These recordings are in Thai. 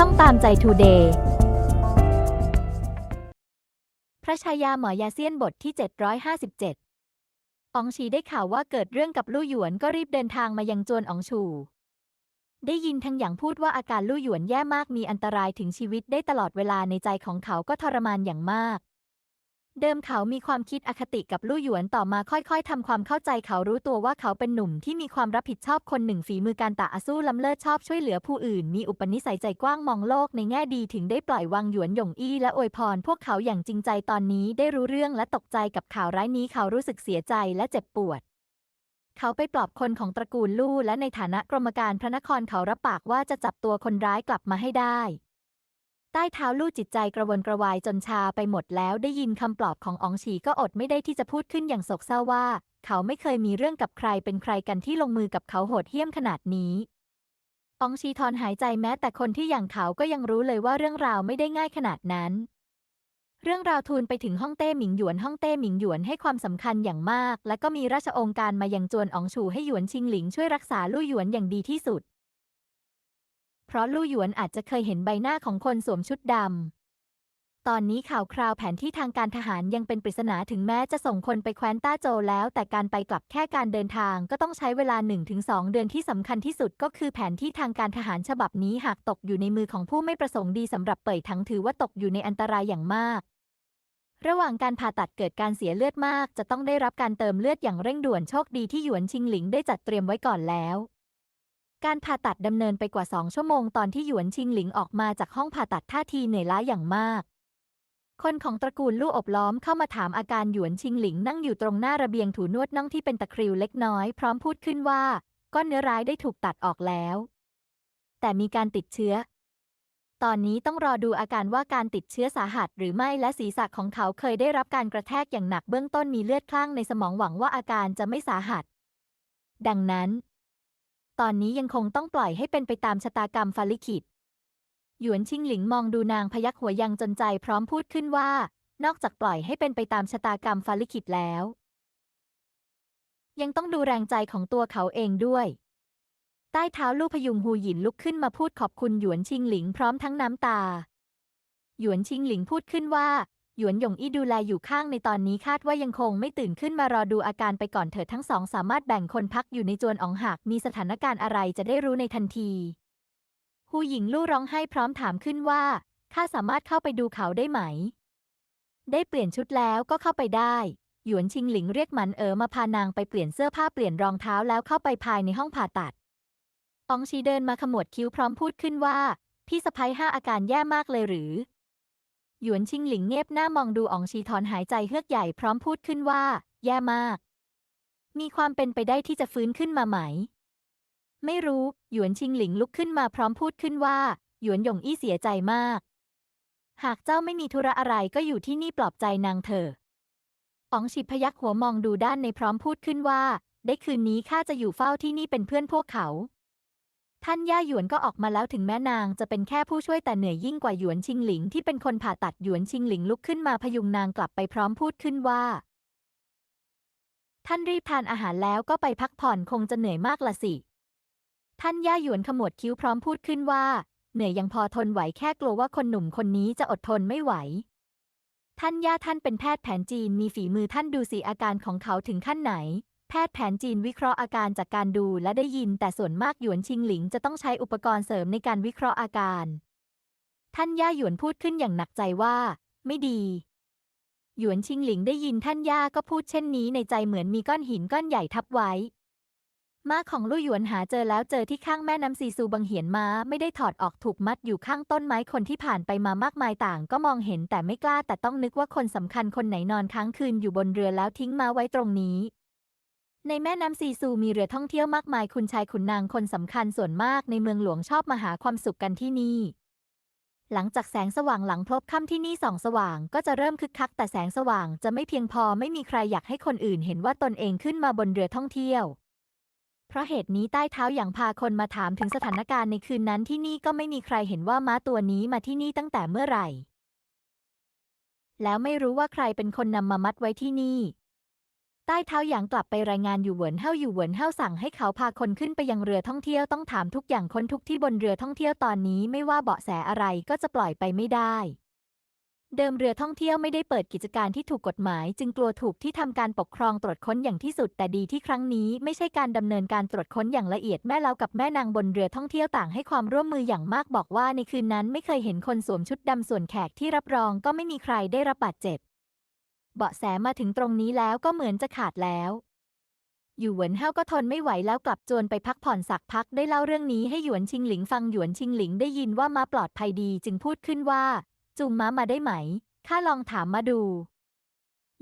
ช่องตามใจทูเดย์พระชายาหมอยาเซียนบทที่ 757อองชีได้ข่าวว่าเกิดเรื่องกับลู่หยวนก็รีบเดินทางมายังจวนอองชู ได้ยินทั้งอย่างพูดว่าอาการลู่หยวนแย่มากมีอันตรายถึงชีวิตได้ตลอดเวลาในใจของเขาก็ทรมานอย่างมาก เดิมเขามีความคิดอคติกับลู่หยวนต่อมาค่อยๆทำความเข้าใจเขารู้ตัวว่าเขาเป็นหนุ่มที่มีความรับผิดชอบคนหนึ่งฝีมือการตะอาสู้ล้ำเลิศชอบช่วยเหลือผู้อื่น มีอุปนิสัยใจกว้างมองโลกในแง่ดีถึงได้ปล่อยวางหยวนหยงอี้และอวยพร พวกเขาอย่างจริงใจตอนนี้ได้รู้เรื่องและตกใจกับข่าวร้ายนี้เขารู้สึกเสียใจและเจ็บปวดเขาไปปลอบคนของตระกูลลู่และในฐานะกรมการพระนครเขารับปากว่าจะจับตัวคนร้ายกลับมาให้ได้ ใต้เท้าลู่จิตใจกระวนกระวายจนชาไปหมดแล้วได้ยินคำปลอบของอองฉีก็อดไม่ได้ที่จะพูดขึ้นอย่างโศกเศร้าว่า เขาไม่เคยมีเรื่องกับใครเป็นใครกันที่ลงมือกับเขาโหดเหี้ยมขนาดนี้อองชีถอนหายใจแม้แต่คนที่อย่างเขาก็ยังรู้เลยว่าเรื่องราวไม่ได้ง่ายขนาดนั้น เรื่องราวทูลไปถึงฮ่องเต้หมิงหยวนฮ่องเต้หมิงหยวนให้ความสำคัญอย่างมาก และก็มีราชองค์การมายังจวนอองชูให้หยวนชิงหลิงช่วยรักษาลู่หยวนอย่างดีที่สุด เพราะลู่หยวนอาจจะเคยเห็นใบหน้าของคนสวมชุดดำ ตอนนี้ข่าวคราวแผนที่ทางการทหารยังเป็นปริศนาถึงแม้จะส่งคนไปแคว้นต้าโจแล้ว แต่การไปกลับแค่การเดินทางก็ต้องใช้เวลา 1-2 เดือนที่สำคัญที่สุดก็คือแผนที่ทางการทหารฉบับนี้หากตกอยู่ในมือของผู้ไม่ประสงค์ดีสำหรับเป่ยทั้งถือว่าตกอยู่ในอันตรายอย่างมากระหว่างการผ่าตัดเกิดการเสียเลือดมาก จะต้องได้รับการเติมเลือดอย่างเร่งด่วนโชคดีที่หยวนชิงหลิงได้จัดเตรียมไว้ก่อนแล้ว การผ่าตัดดำเนินไปกว่าสองชั่วโมงตอนที่หยวนชิงหลิงออกมาจากห้องผ่าตัดท่าทีเหนื่อยล้าอย่างมาก คนของตระกูลลู่อบล้อมเข้ามาถามอาการหยวนชิงหลิงนั่งอยู่ตรงหน้าระเบียงถูนวดน่องที่เป็นตะคริวเล็กน้อยพร้อมพูดขึ้นว่า ก้อนเนื้อร้ายได้ถูกตัดออกแล้ว แต่มีการติดเชื้อ ตอนนี้ต้องรอดูอาการว่าการติดเชื้อสาหัสหรือไม่และศีรษะของเขาเคยได้รับการกระแทกอย่างหนักเบื้องต้นมีเลือดคลั่งในสมองหวังว่าอาการจะไม่สาหัส ดังนั้น ตอนนี้ยังคงต้องปล่อยให้เป็นไปตามชะตากรรมฟาลิขิต หยวนชิงหลิงมองดูนางพยักหัวยังจนใจพร้อมพูดขึ้นว่า นอกจากปล่อยให้เป็นไปตามชะตากรรมฟาลิขิตแล้ว ยังต้องดูแรงใจของตัวเขาเองด้วย ใต้เท้าลู่พยุงหูหยินลุกขึ้นมาพูดขอบคุณหยวนชิงหลิงพร้อมทั้งน้ำตา หยวนชิงหลิงพูดขึ้นว่า หยวนหยงอี้ดูแลอยู่ข้างในตอนนี้คาดว่ายังคงไม่ตื่นขึ้นมารอดูอาการไปก่อนเถิดทั้งสองสามารถแบ่งคนพักอยู่ในจวนอองหากมีสถานการณ์อะไรจะได้รู้ในทันทีหูหญิงลู่ร้องไห้พร้อมถามขึ้นว่าข้าสามารถเข้าไปดูเขาได้ไหม ได้เปลี่ยนชุดแล้วก็เข้าไปได้หยวนชิงหลิงเรียกหมันเอ๋อมาพานางไปเปลี่ยนเสื้อผ้าเปลี่ยนรองเท้าแล้วเข้าไปภายในห้องผ่าตัดอองชีเดินมาขมวดคิ้วพร้อมพูดขึ้นว่า พี่สะพ้ยห้าอาการแย่มากเลยหรือ หยวนชิงหลิงเงียบหน้ามองดูอองชีถอนหายใจเฮือกใหญ่พร้อมพูดขึ้นว่า แย่มาก มีความเป็นไปได้ที่จะฟื้นขึ้นมาไหม ไม่รู้ หยวนชิงหลิงลุกขึ้นมาพร้อมพูดขึ้นว่า หยวนหยงอี้เสียใจมาก หากเจ้าไม่มีธุระอะไรก็อยู่ที่นี่ปลอบใจนางเถอะอ๋องฉิพยักหัวมองดูด้านในพร้อมพูดขึ้นว่า ได้คืนนี้ข้าจะอยู่เฝ้าที่นี่เป็นเพื่อนพวกเขา ท่านย่าหยวนก็ออกมาแล้วถึงแม้นางจะเป็นแค่ผู้ช่วยแต่เหนื่อยยิ่งกว่าหยวนชิงหลิงที่เป็นคนผ่าตัดหยวนชิงหลิงลุกขึ้นมาพยุงนางกลับไปพร้อมพูดขึ้นว่า ท่านรีบทานอาหารแล้วก็ไปพักผ่อนคงจะเหนื่อยมากละสิ ท่านย่าหยวนขมวดคิ้วพร้อมพูดขึ้นว่า เหนื่อยยังพอทนไหวแค่กลัวว่าคนหนุ่มคนนี้จะอดทนไม่ไหว ท่านย่าท่านเป็นแพทย์แผนจีนมีฝีมือท่านดูสิอาการของเขาถึงขั้นไหน แพทย์แผนจีนวิเคราะห์อาการจากการดูและได้ยิน แต่ส่วนมากหยวนชิงหลิงจะต้องใช้อุปกรณ์เสริมในการวิเคราะห์อาการ ท่านย่าหยวนพูดขึ้นอย่างหนักใจว่า ไม่ดี หยวนชิงหลิงได้ยินท่านย่าก็พูดเช่นนี้ในใจเหมือนมีก้อนหินก้อนใหญ่ทับไว้ ม้าของลู่หยวนหาเจอแล้วเจอที่ข้างแม่น้ำซีซูบังเหียนม้าไม่ได้ถอดออกถูกมัดอยู่ข้างต้นไม้คนที่ผ่านไปมามากมายต่าง ก็มองเห็นแต่ไม่กล้าแต่ต้องนึกว่าคนสำคัญคนไหนนอนค้างคืนอยู่บนเรือแล้วทิ้งม้าไว้ตรงนี้ ในแม่น้ำซีซูมีเรือท่องเที่ยวมากมายคุณชายขุนนางคนสำคัญส่วนมากในเมืองหลวงชอบมาหาความสุขกันที่นี่ หลังจากแสงสว่างหลังพลบค่ำที่นี่ส่องสว่างก็จะเริ่มคึกคัก แต่แสงสว่างจะไม่เพียงพอไม่มีใครอยากให้คนอื่นเห็นว่าตนเองขึ้นมาบนเรือท่องเที่ยว เพราะเหตุนี้ใต้เท้าอย่างพาคนมาถามถึงสถานการณ์ในคืนนั้นที่นี่ก็ไม่มีใครเห็นว่าม้าตัวนี้มาที่นี่ตั้งแต่เมื่อไหร่ แล้วไม่รู้ว่าใครเป็นคนนำมามัดไว้ที่นี่ ใต้เท้าหยางกลับไปรายงานอยู่เหวินเฮาอยู่เหวินเฮาสั่งให้เขาพาคนขึ้นไปยังเรือท่องเที่ยวต้องถามทุกอย่างค้นทุกที่บนเรือท่องเที่ยวตอนนี้ไม่ว่าเบาะแสอะไรก็จะปล่อยไปไม่ได้ เดิมเรือท่องเที่ยวไม่ได้เปิดกิจการที่ถูกกฎหมาย จึงกลัวถูกที่ทำการปกครองตรวจค้นอย่างที่สุด แต่ดีที่ครั้งนี้ไม่ใช่การดำเนินการตรวจค้นอย่างละเอียดแม่เล้ากับแม่นางบนเรือท่องเที่ยวต่างให้ความร่วมมืออย่างมากบอกว่าในคืนนั้นไม่เคยเห็นคนสวมชุดดำส่วนแขกที่รับรองก็ไม่มีใครได้รับบาดเจ็บ เบาะแสมาถึงตรงนี้แล้วก็เหมือนจะขาดแล้วอยู่เหวินเฮาก็ทนไม่ไหวแล้วกลับจวนไปพักผ่อนสักพักได้เล่าเรื่องนี้ให้หยวนชิงหลิงฟังหยวนชิงหลิงได้ยินว่ามาปลอดภัยดีจึงพูดขึ้นว่าจูงม้ามาได้ไหมข้าลองถามมาดู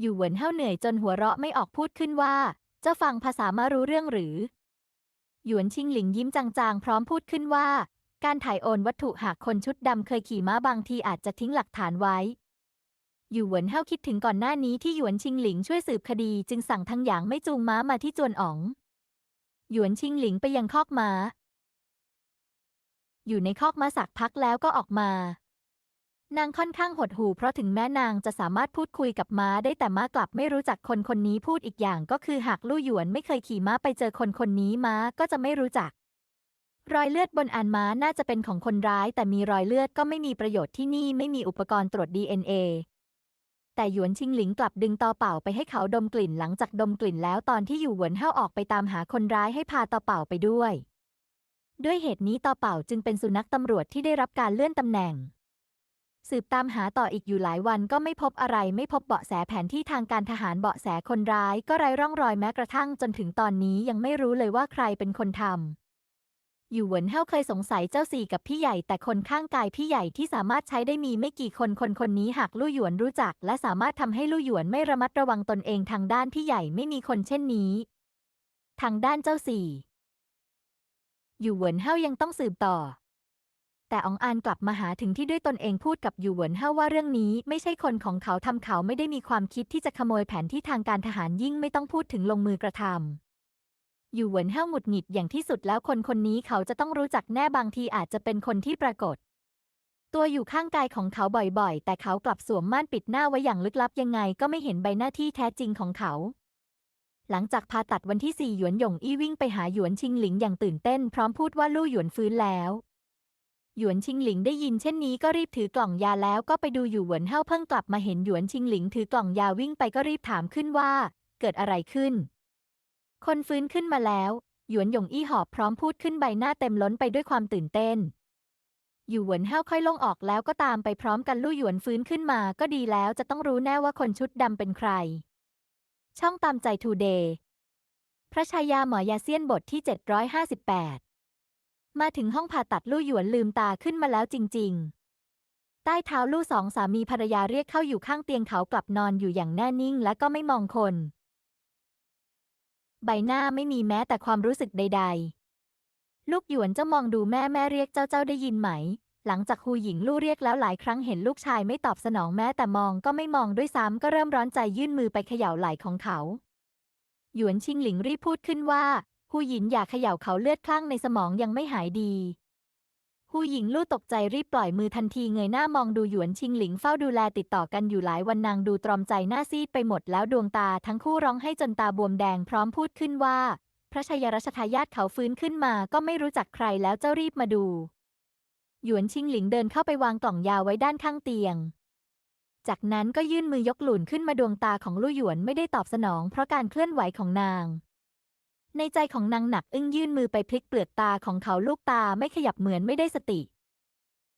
อยู่เหวินเฮาเหนื่อยจนหัวเราะไม่ออกพูดขึ้นว่าเจ้าฟังภาษามารู้เรื่องหรือ หยวนชิงหลิงยิ้มจางๆ พร้อมพูดขึ้นว่า การถ่ายโอนวัตถุหากคนชุดดำเคยขี่ม้าบางทีอาจจะทิ้งหลักฐานไว้ อยู่หวนเฮาคิดถึงก่อนหน้านี้ที่หยวนชิงหลิงช่วยสืบคดี จึงสั่งทั้งหยางไม่จูงม้ามาที่จวนอ๋อง หยวนชิงหลิงไปยังคอกม้า อยู่ในคอกม้าสักพักแล้วก็ออกมา นางค่อนข้างหดหู่เพราะถึงแม้นางจะสามารถพูดคุยกับม้าได้แต่ม้ากลับไม่รู้จักคนคนนี้พูดอีกอย่างก็คือหากลู่หยวนไม่เคยขี่ม้าไปเจอคนคนนี้ม้าก็จะไม่รู้จักรอยเลือดบนอานม้าน่าจะเป็นของคนร้าย แต่มีรอยเลือดก็ไม่มีประโยชน์ที่นี่ไม่มีอุปกรณ์ตรวจ DNA แต่หยวนชิงหลิงกลับดึงตอเป่าไปให้เขาดมกลิ่นหลังจากดมกลิ่นแล้วตอนที่อยู่หวนเฮาออกไปตามหาคนร้ายให้พาตอเป่าไปด้วย ด้วยเหตุนี้ตอเป่าจึงเป็นสุนัขตำรวจที่ได้รับการเลื่อนตำแหน่ง สืบตามหาต่ออีกอยู่หลายวันก็ไม่พบอะไรไม่พบเบาะแสแผนที่ทางการทหารเบาะแสคนร้ายก็ไร้ร่องรอยแม้กระทั่งจนถึงตอนนี้ยังไม่รู้เลยว่าใครเป็นคนทำ อยู่เหวินเฮาเคยสงสัยเจ้าสี่กับพี่ใหญ่ แต่คนข้างกายพี่ใหญ่ที่สามารถใช้ได้มีไม่กี่คนคนคนนี้หากลู่หยวนรู้จัก และสามารถทำให้ลู่หยวนไม่ระมัดระวังตนเองทางด้านพี่ใหญ่ไม่มีคนเช่นนี้ ทางด้านเจ้าสี่ อยู่เหวินเฮายังต้องสืบต่อ แต่อองอานกลับมาหาถึงที่ด้วยตนเองพูดกับอยู่เหวินเฮาว่าเรื่องนี้ไม่ใช่คนของเขาทำเขาไม่ได้มีความคิดที่จะขโมยแผนที่ทางการทหารยิ่งไม่ต้องพูดถึงลงมือกระทำ อยู่เหวินเฮาหงุดหงิดอย่างที่สุดแล้วคนคนนี้เขาจะต้องรู้จักแน่บางทีอาจจะเป็นคนที่ปรากฏ ตัวอยู่ข้างกายของเขาบ่อยๆ แต่เขากลับสวมม่านปิดหน้าไว้อย่างลึกลับยังไงก็ไม่เห็นใบหน้าที่แท้จริงของเขา หลังจากผ่าตัดวันที่สี่หยวนหยงอี้วิ่งไปหาหยวนชิงหลิงอย่างตื่นเต้นพร้อมพูดว่าลู่หยวนฟื้นแล้วหยวนชิงหลิงได้ยินเช่นนี้ก็รีบถือกล่องยาแล้วก็ไปดูอยู่เหวินเฮาเพิ่งกลับมาเห็นหยวนชิงหลิงถือกล่องยาวิ่งไปก็รีบถามขึ้นว่า เกิดอะไรขึ้น คนฟื้นขึ้นมาแล้ว หยวนหยงอี้หอบพร้อมพูดขึ้นใบหน้าเต็มล้นไปด้วยความตื่นเต้น อยู่หวนเฮาค่อยลงออกแล้วก็ตามไปพร้อมกันลู่หยวนฟื้นขึ้นมาก็ดีแล้วจะต้องรู้แน่ว่าคนชุดดำเป็นใคร ช่องตามใจทูเดย์พระชายาหมอยาเซียนบทที่ 758 มาถึงห้องผ่าตัดลู่หยวนลืมตาขึ้นมาแล้วจริง ๆ ใต้เท้าลู่สองสามีภรรยาเรียกเข้าอยู่ข้างเตียงเขากลับนอนอยู่อย่างแน่นิ่งและก็ไม่มองคน ใบหน้าไม่มีแม้แต่ความรู้สึกใด ๆ ลูกหยวนเจ้ามองดูแม่แม่เรียกเจ้าเจ้าได้ยินไหม หลังจากฮูหญิงลู่เรียกแล้วหลายครั้งเห็นลูกชายไม่ตอบสนองแม้แต่มองก็ไม่มองด้วยซ้ำก็เริ่มร้อนใจยื่นมือไปเขย่าไหล่ของเขา หยวนชิงหลิงรีบพูดขึ้นว่าฮูหยินอย่าเขย่าเขาเลือดคลั่งในสมองยังไม่หายดี ฮูหญิงลู่ตกใจรีบปล่อยมือทันทีเงยหน้ามองดูหยวนชิงหลิงเฝ้าดูแลติดต่อกันอยู่หลายวันนางดูตรอมใจหน้าซีดไปหมดแล้วดวงตาทั้งคู่ร้องให้จนตาบวมแดงพร้อมพูดขึ้นว่า พระชายรัชทายาทเขาฟื้นขึ้นมาก็ไม่รู้จักใครแล้วเจ้ารีบมาดู หยวนชิงหลิงเดินเข้าไปวางกล่องยาไว้ด้านข้างเตียง จากนั้นก็ยื่นมือยกหลุนขึ้นมาดวงตาของลู่หยวนไม่ได้ตอบสนอง เพราะการเคลื่อนไหวของนาง ในใจของนางหนักอึ้งยื่นมือไปพลิกเปลือกตาของเขาลูกตาไม่ขยับเหมือนไม่ได้สติ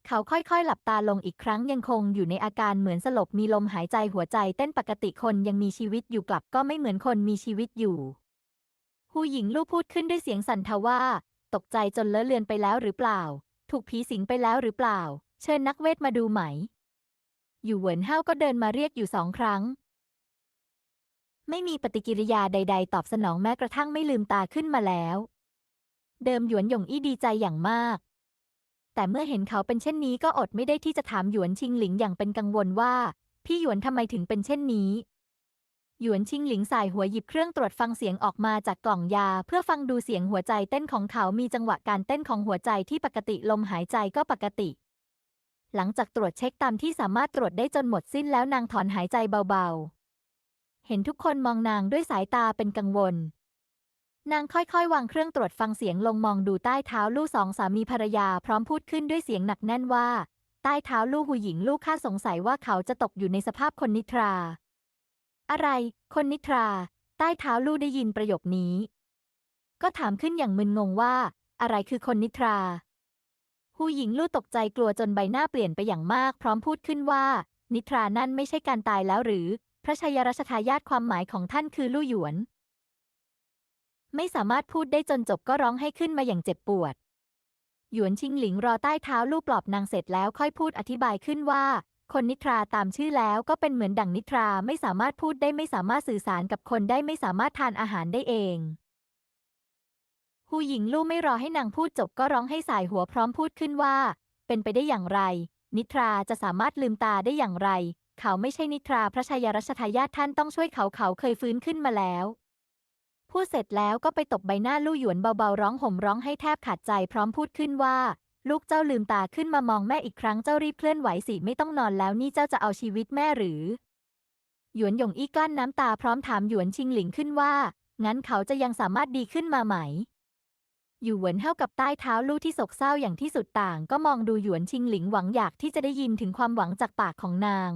เขาค่อยๆ หลับตาลงอีกครั้งยังคงอยู่ในอาการเหมือนสลบมีลมหายใจหัวใจเต้นปกติคนยังมีชีวิตอยู่กลับก็ไม่เหมือนคนมีชีวิตอยู่ ผู้หญิงลูกพูดขึ้นด้วยเสียงสั่นทว่า ตกใจจนเลอะเลือนไปแล้วหรือเปล่า ถูกผีสิงไปแล้วหรือเปล่า เชิญนักเวทมาดูไหม อยู่เหวินเฮาก็เดินมาเรียกอยู่สองครั้ง ไม่มีปฏิกิริยาใด ๆ ตอบสนองแม้กระทั่งไม่ลืมตาขึ้นมาแล้ว เดิมหยวนหยงอี้ดีใจอย่างมาก แต่เมื่อเห็นเขาเป็นเช่นนี้ก็อดไม่ได้ที่จะถามหยวนชิงหลิงอย่างเป็นกังวลว่า พี่หยวนทำไมถึงเป็นเช่นนี้ หยวนชิงหลิงสายหัวหยิบเครื่องตรวจฟังเสียงออกมาจากกล่องยา เพื่อฟังดูเสียงหัวใจเต้นของเขามีจังหวะการเต้นของหัวใจที่ปกติลมหายใจก็ปกติหลังจากตรวจเช็คตามที่สามารถตรวจได้จนหมดสิ้นแล้วนางถอนหายใจเบา เห็นทุกคนมองนางด้วยสายตาเป็นกังวล นางค่อยๆ วางเครื่องตรวจฟังเสียงลงมองดูใต้เท้าลู่สองสามีภรรยาพร้อมพูดขึ้นด้วยเสียงหนักแน่นว่า ใต้เท้าลู่หูหญิงลูกข้าสงสัยว่าเขาจะตกอยู่ในสภาพคนนิทรา อะไร คนนิทรา ใต้เท้าลู่ได้ยินประโยคนี้ ก็ถามขึ้นอย่างมึนงงว่า อะไรคือคนนิทราหูหญิงลู่ตกใจกลัวจนใบหน้าเปลี่ยนไปอย่างมาก พร้อมพูดขึ้นว่า นิทรานั่นไม่ใช่การตายแล้วหรือ พระชายารัชทายาทความหมายของท่านคือลู่หยวน ไม่สามารถพูดได้จนจบก็ร้องให้ขึ้นมาอย่างเจ็บปวด หยวนชิงหลิงรอใต้เท้าลู่ปลอบนางเสร็จแล้วค่อยพูดอธิบายขึ้นว่า คนนิทราตามชื่อแล้วก็เป็นเหมือนดั่งนิทราไม่สามารถพูดได้ไม่สามารถสื่อสารกับคนได้ไม่สามารถทานอาหารได้เองหูหญิงลู่ไม่รอให้นางพูดจบก็ร้องให้สายหัวพร้อมพูดขึ้นว่า เป็นไปได้อย่างไร นิทราจะสามารถลืมตาได้อย่างไร เขาไม่ใช่นิทราพระชายารัชทายาทท่านต้องช่วยเขาเขาเคยฟื้นขึ้นมาแล้วพูดเสร็จแล้วก็ไปตบใบหน้าลู่หยวนเบาๆร้องห่มร้องให้แทบขาดใจพร้อมพูดขึ้นว่า ลูกเจ้าลืมตาขึ้นมามองแม่อีกครั้งเจ้ารีบเคลื่อนไหวสิไม่ต้องนอนแล้วนี่เจ้าจะเอาชีวิตแม่หรือ หยวนหยงอี้กลั้นน้ำตาพร้อมถามหยวนชิงหลิงขึ้นว่า งั้นเขาจะยังสามารถดีขึ้นมาไหมอยู่เหวนเท่ากับใต้เท้าลู่ที่โศกเศร้าอย่างที่สุดต่าง ก็มองดูหยวนชิงหลิงหวังอยากที่จะได้ยินถึงความหวังจากปากของนาง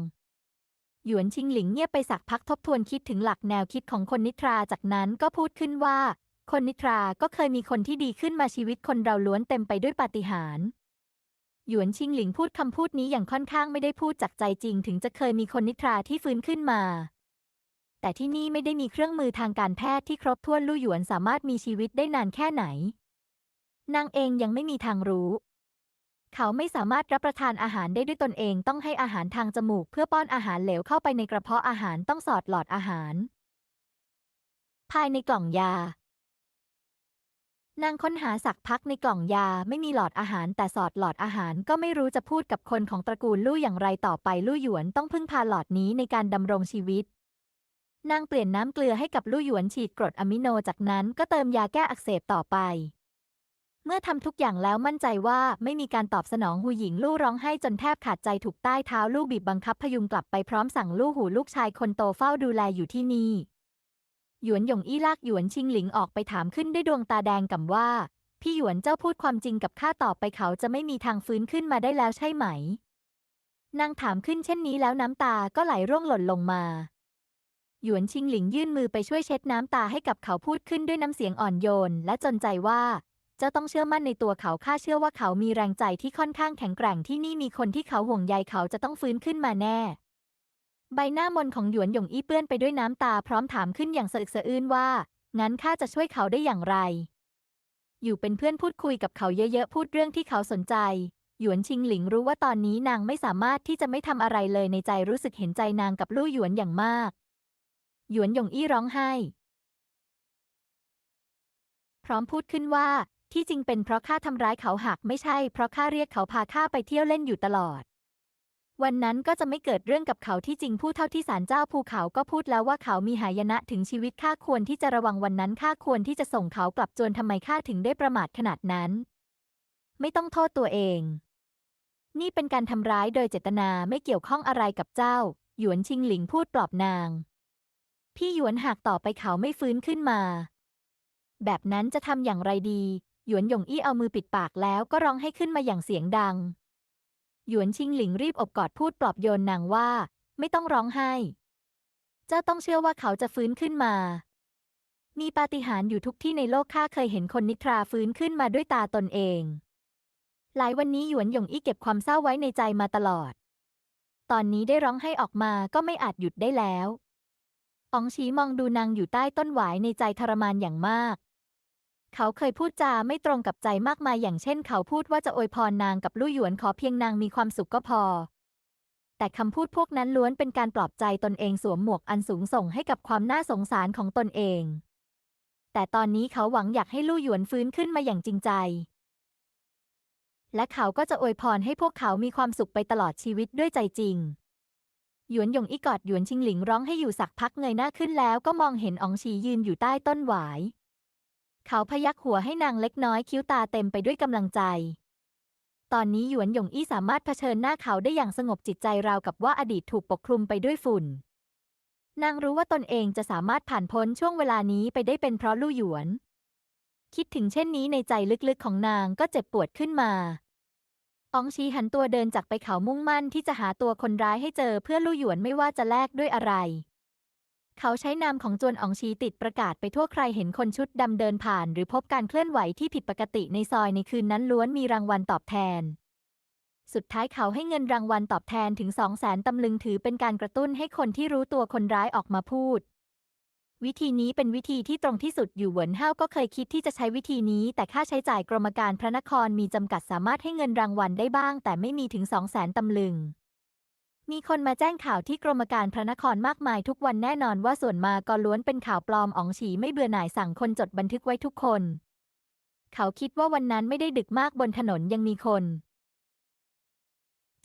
หยวนชิงหลิงเงียบไปสักพักทบทวนคิดถึงหลักแนวคิดของคนนิทราจากนั้นก็พูดขึ้นว่า คนนิทราก็เคยมีคนที่ดีขึ้นมาชีวิตคนเราล้วนเต็มไปด้วยปาฏิหาริย์หยวนชิงหลิงพูดคำพูดนี้อย่างค่อนข้างไม่ได้พูดจากใจจริง ถึงจะเคยมีคนนิทราที่ฟื้นขึ้นมา แต่ที่นี่ไม่ได้มีเครื่องมือทางการแพทย์ที่ครบถ้วนลู่หยวนสามารถมีชีวิตได้นานแค่ไหนนางเองยังไม่มีทางรู้ เขาไม่สามารถรับประทานอาหารได้ด้วยตนเองต้องให้อาหารทางจมูก เพื่อป้อนอาหารเหลวเข้าไปในกระเพาะอาหารต้องสอดหลอดอาหาร ภายในกล่องยานางค้นหาสักพักในกล่องยาไม่มีหลอดอาหารแต่สอดหลอดอาหารก็ไม่รู้จะพูดกับคนของตระกูลลู่อย่างไรต่อไปลู่หยวนต้องพึ่งพาหลอดนี้ในการดำรงชีวิต นางเปลี่ยนน้ำเกลือให้กับลู่หยวนฉีดกรดอะมิโนจากนั้นก็เติมยาแก้อักเสบต่อไป เมื่อทำทุกอย่างแล้วมั่นใจว่าไม่มีการตอบสนองหูหญิงลู่ร้องไห้จนแทบขาดใจถูกใต้เท้าลู่บีบบังคับพยุงกลับไปพร้อมสั่งลู่หูลูกชายคนโตเฝ้าดูแลอยู่ที่นี่ หยวนหยงอี้ลากหยวนชิงหลิงออกไปถามขึ้นด้วยดวงตาแดงก่ำว่า พี่หยวนเจ้าพูดความจริงกับข้าต่อไปเขาจะไม่มีทางฟื้นขึ้นมาได้แล้วใช่ไหม นางถามขึ้นเช่นนี้แล้วน้ำตาก็ไหลร่วงหล่นลงมาหยวนชิงหลิงยื่นมือไปช่วยเช็ดน้ำตาให้กับเขาพูดขึ้นด้วยน้ำเสียงอ่อนโยน และจนใจว่า เจ้าต้องเชื่อมั่นในตัวเขาข้าเชื่อว่าเขามีแรงใจที่ค่อนข้างแข็งแกร่งที่นี่มีคนที่เขาห่วงใยเขาจะต้องฟื้นขึ้นมาแน่ ใบหน้ามนของหยวนหยงอี้เปื้อนไปด้วยน้ำตาพร้อมถามขึ้นอย่างสะอึกสะอื้นว่า งั้นข้าจะช่วยเขาได้อย่างไร อยู่เป็นเพื่อนพูดคุยกับเขาเยอะๆพูดเรื่องที่เขาสนใจ หยวนชิงหลิงรู้ว่าตอนนี้นางไม่สามารถที่จะไม่ทำอะไรเลยในใจรู้สึกเห็นใจนางกับลู่หยวนอย่างมาก หยวนหยงอี้ร้องไห้ พร้อมพูดขึ้นว่า ที่จริงเป็นเพราะข้าทำร้ายเขาหากไม่ใช่เพราะข้าเรียกเขาพาข้าไปเที่ยวเล่นอยู่ตลอด วันนั้นก็จะไม่เกิดเรื่องกับเขาที่จริงผู้เท่าที่ศาลเจ้าภูเขาก็พูดแล้วว่าเขามีหายนะถึงชีวิตข้าควรที่จะระวังวันนั้นข้าควรที่จะส่งเขากลับจวนทำไมข้าถึงได้ประมาทขนาดนั้น ไม่ต้องโทษตัวเอง นี่เป็นการทำร้ายโดยเจตนาไม่เกี่ยวข้องอะไรกับเจ้า หยวนชิงหลิงพูดปลอบนาง พี่หยวนหากต่อไปเขาไม่ฟื้นขึ้นมา แบบนั้นจะทำอย่างไรดี หยวนหยงอี้เอามือปิดปากแล้วก็ร้องให้ขึ้นมาอย่างเสียงดัง หยวนชิงหลิงรีบอบกอดพูดปลอบโยนนางว่า ไม่ต้องร้องไห้ เจ้าต้องเชื่อว่าเขาจะฟื้นขึ้นมา มีปาฏิหาริย์อยู่ทุกที่ในโลกข้าเคยเห็นคนนิทราฟื้นขึ้นมาด้วยตาตนเอง หลายวันนี้หยวนหยงอี้เก็บความเศร้าไว้ในใจมาตลอด ตอนนี้ได้ร้องไห้ออกมาก็ไม่อาจหยุดได้แล้วอองชีมองดูนางอยู่ใต้ต้นหวายในใจทรมานอย่างมาก เขาเคยพูดจาไม่ตรงกับใจมากมายอย่างเช่น เขาพูดว่าจะอวยพรนางกับลู่หยวนขอเพียงนางมีความสุขก็พอ แต่คำพูดพวกนั้นล้วนเป็นการปลอบใจตนเองสวมหมวกอันสูงส่งให้กับความน่าสงสารของตนเอง แต่ตอนนี้เขาหวังอยากให้ลู่หยวนฟื้นขึ้นมาอย่างจริงใจ และเขาก็จะอวยพรให้พวกเขามีความสุขไปตลอดชีวิตด้วยใจจริงหยวนหยงอี้กอดหยวนชิงหลิงร้องให้อยู่สักพักเงยหน้าขึ้นแล้วก็มองเห็นอองฉียืนอยู่ใต้ต้นหวาย เขาพยักหัวให้นางเล็กน้อยคิ้วตาเต็มไปด้วยกำลังใจ ตอนนี้หยวนหยงอี้สามารถเผชิญหน้าเขาได้อย่างสงบจิตใจราวกับว่าอดีตถูกปกคลุมไปด้วยฝุ่น นางรู้ว่าตนเองจะสามารถผ่านพ้นช่วงเวลานี้ไปได้เป็นเพราะลู่หยวน คิดถึงเช่นนี้ในใจลึกๆของนางก็เจ็บปวดขึ้นมาอองชีหันตัวเดินจากไปเขามุ่งมั่นที่จะหาตัวคนร้ายให้เจอเพื่อลู่หยวนไม่ว่าจะแลกด้วยอะไร เขาใช้นามของจวนอองชีติดประกาศไปทั่วใครเห็นคนชุดดำเดินผ่าน หรือพบการเคลื่อนไหวที่ผิดปกติในซอยในคืนนั้นล้วนมีรางวัลตอบแทน สุดท้ายเขาให้เงินรางวัลตอบแทนถึง2 0 0แสนตำลึงถือเป็นการกระตุ้นให้คนที่รู้ตัวคนร้ายออกมาพูด วิธีนี้เป็นวิธีที่ตรงที่สุดอยู่เหวินเฮาก็เคยคิดที่จะใช้วิธีนี้ แต่ค่าใช้จ่ายกรมการพระนครมีจำกัดสามารถให้เงินรางวัลได้บ้าง แต่ไม่มีถึง2 0 0แสนตำลึง มีคนมาแจ้งข่าวที่กรมการพระนครมากมายทุกวันแน่นอนว่าส่วนมากก็ล้วนเป็นข่าวปลอมอ๋องฉีไม่เบื่อหน่ายสั่งคนจดบันทึกไว้ทุกคน เขาคิดว่าวันนั้นไม่ได้ดึกมากบนถนนยังมีคน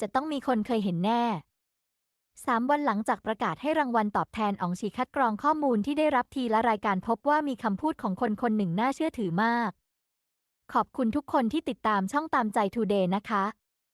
จะต้องมีคนเคยเห็นแน่สามวันหลังจากประกาศให้รางวัลตอบแทนอ๋องฉีคัดกรองข้อมูลที่ได้รับทีละรายการพบว่ามีคำพูดของคนคนหนึ่งน่าเชื่อถือมาก ขอบคุณทุกคนที่ติดตามช่องตามใจทูเดย์นะคะ